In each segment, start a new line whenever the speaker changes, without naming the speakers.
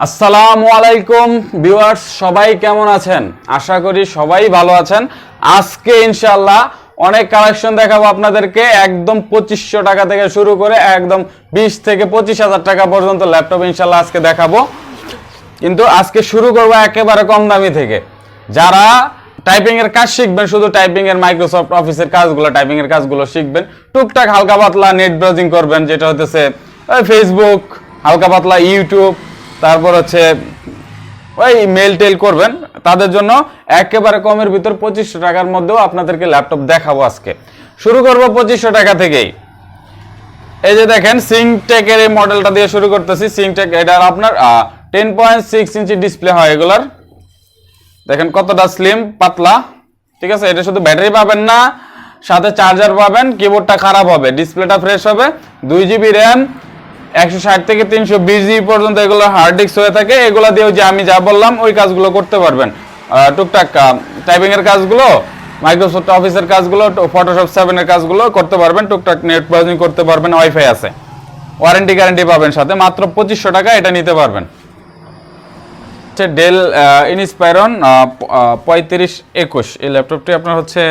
আসসালামু আলাইকুম ভিউয়ার্স, সবাই কেমন আছেন? আশা করি সবাই ভালো আছেন। আজকে ইনশাল্লাহ অনেক কালেকশন দেখাবো আপনাদেরকে। একদম পঁচিশশো টাকা থেকে শুরু করে একদম বিশ থেকে পঁচিশ হাজার টাকা পর্যন্ত ল্যাপটপ ইনশাল্লাহ আজকে দেখাবো। কিন্তু আজকে শুরু করব একেবারে কম দামি থেকে। যারা টাইপিং এর কাজ শিখবেন, শুধু টাইপিং এর মাইক্রোসফট অফিসের কাজগুলো টাইপিং এর কাজগুলো শিখবেন। টুকটাক হালকা পাতলা নেট ব্রাউজিং করবেন, যেটা হতেছে ফেসবুক হালকা পাতলা ইউটিউব তারপর হচ্ছে, ওই মেল টেল করবেন। তাদের জন্য একেবারে কমের ভিতর পঁচিশশো টাকার মধ্যেও আপনাদেরকে ল্যাপটপ দেখাবো আজকে। শুরু করব পঁচিশশো টাকা থেকেই। এই যে দেখেন সিংটেকের এই মডেলটা দিয়ে শুরু করতেছি। সিংটেক এটার আপনার ten point six inch display হয় এগুলার। দেখেন কতটা স্লিম পাতলা। ঠিক আছে, এটা শুধু ব্যাটারি পাবেন না, সাথে চার্জার পাবেন কিবোর্ডটা খারাপ হবে ডিসপ্লেটা ফ্রেশ হবে। দুই জিবি র্যাম একশো ষাট থেকে তিনশো বিশ পর্যন্ত এগুলো হার্ড ডিস্ক হয়ে থাকে, এগুলো দিয়েও যে আমি যা বললাম, ওই কাজগুলো করতে পারবেন। টুকটাক টাইপিং এর কাজগুলো মাইক্রোসফট অফিসের কাজগুলো ফটোশপ সেভেনের কাজগুলো করতে পারবেন, টুকটাক নেট ব্রাউজিং করতে পারবেন ওয়াইফাই আছে। ওয়ারেন্টি গ্যারান্টি পাবেন সাথে, মাত্র পঁচিশশো টাকা এটা নিতে পারবেন। হচ্ছে ডেল ইনস্পাইরন পঁয়ত্রিশ একুশ। এই ল্যাপটপটি আপনার হচ্ছে,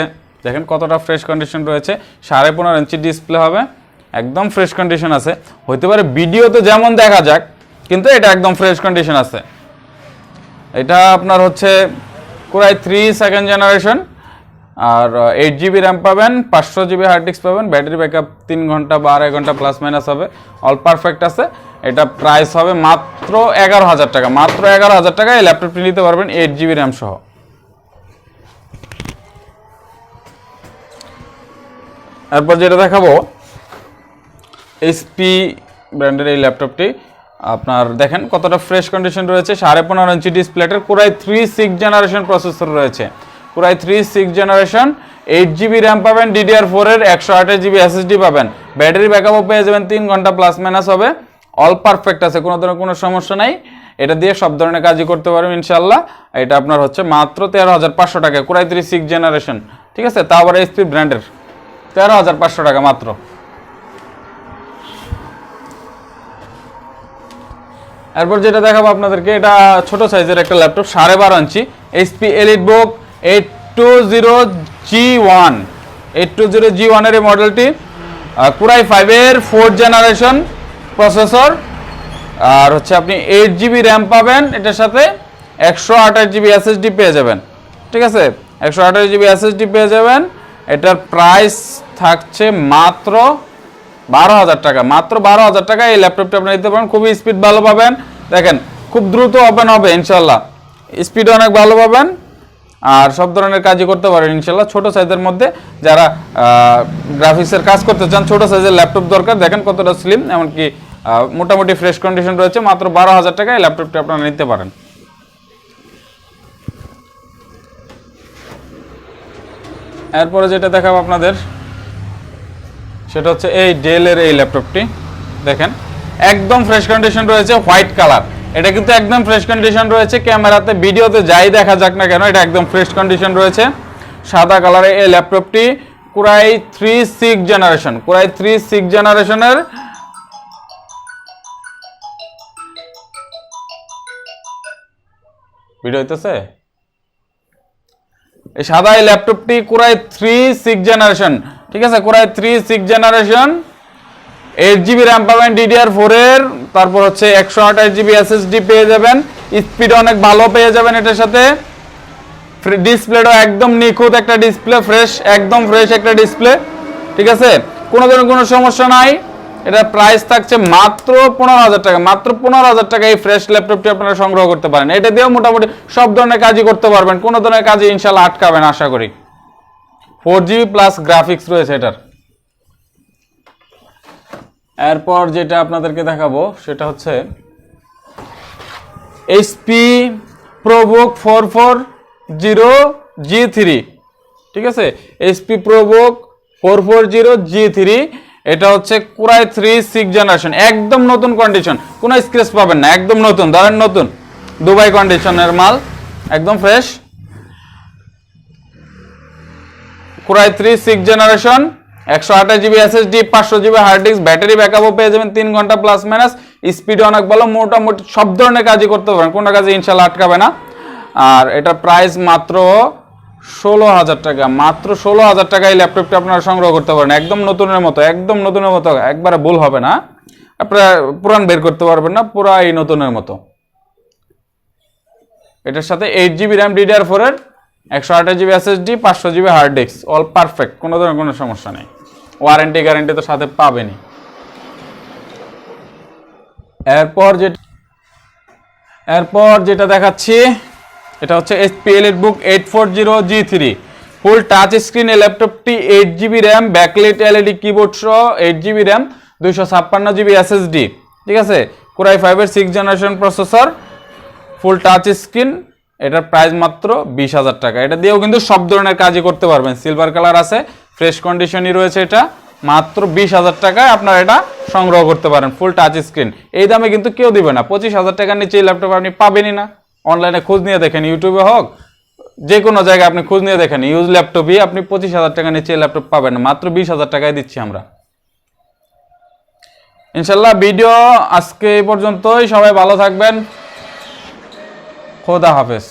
দেখেন কতটা ফ্রেশ কন্ডিশন রয়েছে, সাড়ে পনেরো ইঞ্চি ডিসপ্লে হবে। একদম ফ্রেশ কন্ডিশন আছে। হতে পারে ভিডিও তো যেমন দেখা যাক, কিন্তু এটা একদম ফ্রেশ কন্ডিশন আছে। এটা আপনার হচ্ছে core i three second generation R eight GB RAM পাবেন, পাঁচশো জিবি হার্ড ডিস্ক পাবেন ব্যাটারি ব্যাকআপ তিন ঘণ্টা বা আড়াই ঘণ্টা প্লাস মাইনাস হবে অল পারফেক্ট আছে। এটা প্রাইস হবে মাত্র এগারো হাজার টাকা, মাত্র এগারো হাজার টাকা এই ল্যাপটপটি নিতে পারবেন এইট জিবি র্যাম সহ। এরপর যেটা দেখাবো এইচপি ব্র্যান্ডের এই ল্যাপটপটি আপনার দেখেন কতটা ফ্রেশ কন্ডিশন রয়েছে, সাড়ে পনেরো inch ডিসপ্লেটের core i three six generation processor রয়েছে। Core i three six generation eight GB RAM পাবেন ডিডিআর ফোরের একশো আঠাশ জিবি এসএসডি পাবেন। ব্যাটারি ব্যাকআপও পেয়ে যাবেন, তিন ঘণ্টা প্লাস মাইনাস হবে। অল পারফেক্ট আছে, কোনো ধরনের কোনো সমস্যা নাই। এটা দিয়ে সব ধরনের কাজই করতে পারবেন ইনশাল্লাহ এটা আপনার হচ্ছে মাত্র তেরো হাজার পাঁচশো টাকা, কোরাই থ্রি সিক্স জেনারেশন ঠিক আছে? তা আবার এইচপি ব্র্যান্ডের তেরো হাজার পাঁচশো টাকা মাত্র। এরপর যেটা দেখাবো আপনাদেরকে, এটা ছোট সাইজের একটা ল্যাপটপ, সাড়ে বারো ইঞ্চি HP elite book eight two zero G one eight two zero G ওয়ানের এই মডেলটি কুরাই ফাইভের ফোর্থ জেনারেশন প্রসেসর আর হচ্ছে আপনি এইট জিবি র্যাম পাবেন, এটার সাথে একশো আঠাশ জিবি এসএসডি পেয়ে যাবেন, ঠিক আছে? একশো আঠাশ জিবি এসএসডি পেয়ে যাবেন, এটার প্রাইস থাকছে মাত্র বারো হাজার টাকা। মাত্র বারো হাজার টাকা এই ল্যাপটপটা আপনি নিতে পারেন। খুবই স্পিড ভালো পাবেন। দেখেন, খুব দ্রুত ওপেন হবে ইনশাল্লাহ স্পিড অনেক ভালো পাবেন। আর সব ধরনের কাজই করতে পারেন ইনশাল্লাহ ছোট সাইজের মধ্যে যারা গ্রাফিক্সের কাজ করতে চান, ছোট সাইজের ল্যাপটপ দরকার। দেখেন কতটা স্লিম এমনকি মোটামুটি ফ্রেশ কন্ডিশন রয়েছে। মাত্র বারো হাজার টাকা এই ল্যাপটপটি আপনারা নিতে পারেন। এরপরে যেটা দেখাবো আপনাদের সেটা হচ্ছে এই ডেলের এই ল্যাপটপটি। দেখেন, একদম ফ্রেশ কন্ডিশন রয়েছে হোয়াইট কালার এটা কিন্তু একদম ফ্রেশ কন্ডিশন রয়েছে, ক্যামেরাতে, ভিডিওতে যাই দেখা যাক না কেন, এটা একদম ফ্রেশ কন্ডিশন রয়েছে। সাদা কালারে এই ল্যাপটপটি, core i three six generation core i three six জেনারেশনের ভিডিও হইতেছে? এই সাদা এই ল্যাপটপটি কুরাই থ্রি সিক্স জেনারেশন ঠিক আছে core i three six generation eight GB RAM পাবেন ডিডিআর ফোরের তারপর হচ্ছে একশো আঠাশ জিবি এসএসডি পেয়ে যাবেন স্পিড অনেক ভালো পেয়ে যাবেন এটার সাথে। ডিসপ্লেটাও একদম নিখুঁত একটা ডিসপ্লে ফ্রেশ একদম ফ্রেশ একটা ডিসপ্লে ঠিক আছে? কোনো ধরনের কোনো সমস্যা নাই। এটা প্রাইস থাকছে মাত্র পনেরো হাজার টাকা, মাত্র পনেরো হাজার টাকা এই ফ্রেশ ল্যাপটপটি আপনারা সংগ্রহ করতে পারেন। এটা দিয়েও মোটামুটি সব ধরনের কাজই করতে পারবেন, কোনো ধরনের কাজে ইনশাল্লাহ আটকাবেন আশা করি। ফোর জিবি প্লাস গ্রাফিক্স রয়েছে এটার। এরপর যেটা আপনাদেরকে দেখাবো, সেটা হচ্ছে HP ProBook four four zero G three ঠিক আছে? HP ProBook four four zero G three এটা হচ্ছে কুরাই থ্রি সিক্স জেনারেশন একদম নতুন কন্ডিশন কোনো স্ক্রেচ পাবেন না, একদম নতুন, ধরেন নতুন। দুবাই কন্ডিশনের মাল, একদম fresh core i three six generation একশো আঠাশ জিবি এসএসডি পাঁচশো জিবি হার্ড ডিস্ক ব্যাটারি ব্যাকআপও পেয়ে যাবেন, তিন ঘণ্টা প্লাস মাইনাস স্পিড অনেক ভালো, মোটামুটি সব ধরনের কাজই করতে পারেন কোনো কাজে ইনশাল্লাহ আটকাবে না। আর এটা প্রাইস মাত্র ষোলো হাজার টাকা, মাত্র ষোলো হাজার টাকায় ল্যাপটপটা আপনারা সংগ্রহ করতে পারেন, একদম নতুনের মতো, একদম নতুনের মতো, একবারে ভুল হবে না। আপনারা পুরান বের করতে পারবেন না পুরা এই নতুনের মতো। এটার সাথে এইট জিবি র্যাম ডিডিআর ফোরের একশো আঠাশ জিবি এসএসডি পাঁচশো GB hard disk all perfect কোনো ধরনের কোনো সমস্যা নেই। ওয়ারেন্টি গ্যারেন্টি তো সাথে পাবেনই। এরপর যেটা এরপর যেটা দেখাচ্ছি, এটা হচ্ছে SPL book eight four zero G three full touch screen ল্যাপটপটি eight GB RAM backlit LED keyboard সহ এইট জিবি র্যাম দুইশো ছাপ্পান্ন জিবি এসএসডি ঠিক আছে? কোরাই ফাইভের six generation processor full touch screen এটার প্রাইস মাত্র বিশ হাজার টাকা। এটা দিয়েও কিন্তু সব ধরনের কাজই করতে পারবেন। সিলভার কালার আছে ফ্রেশ কন্ডিশনই রয়েছে এটা। মাত্র বিশ হাজার টাকায় আপনার এটা সংগ্রহ করতে পারেন ফুল টাচ স্ক্রিন এই দামে কিন্তু কেউ দিবে না। পঁচিশ হাজার টাকার নিচে এই ল্যাপটপ আপনি পাবেনই না। অনলাইনে খোঁজ নিয়ে দেখেন ইউটিউবে হোক যে কোনো জায়গায় আপনি খোঁজ নিয়ে দেখেন। ইউজ ল্যাপটপই আপনি পঁচিশ হাজার টাকা নিচে ল্যাপটপ পাবেন না। মাত্র বিশ হাজার টাকায় দিচ্ছি আমরা। ইনশাল্লাহ ভিডিও আজকে এই পর্যন্তই। সবাই ভালো থাকবেন। খোদা হাফেজ।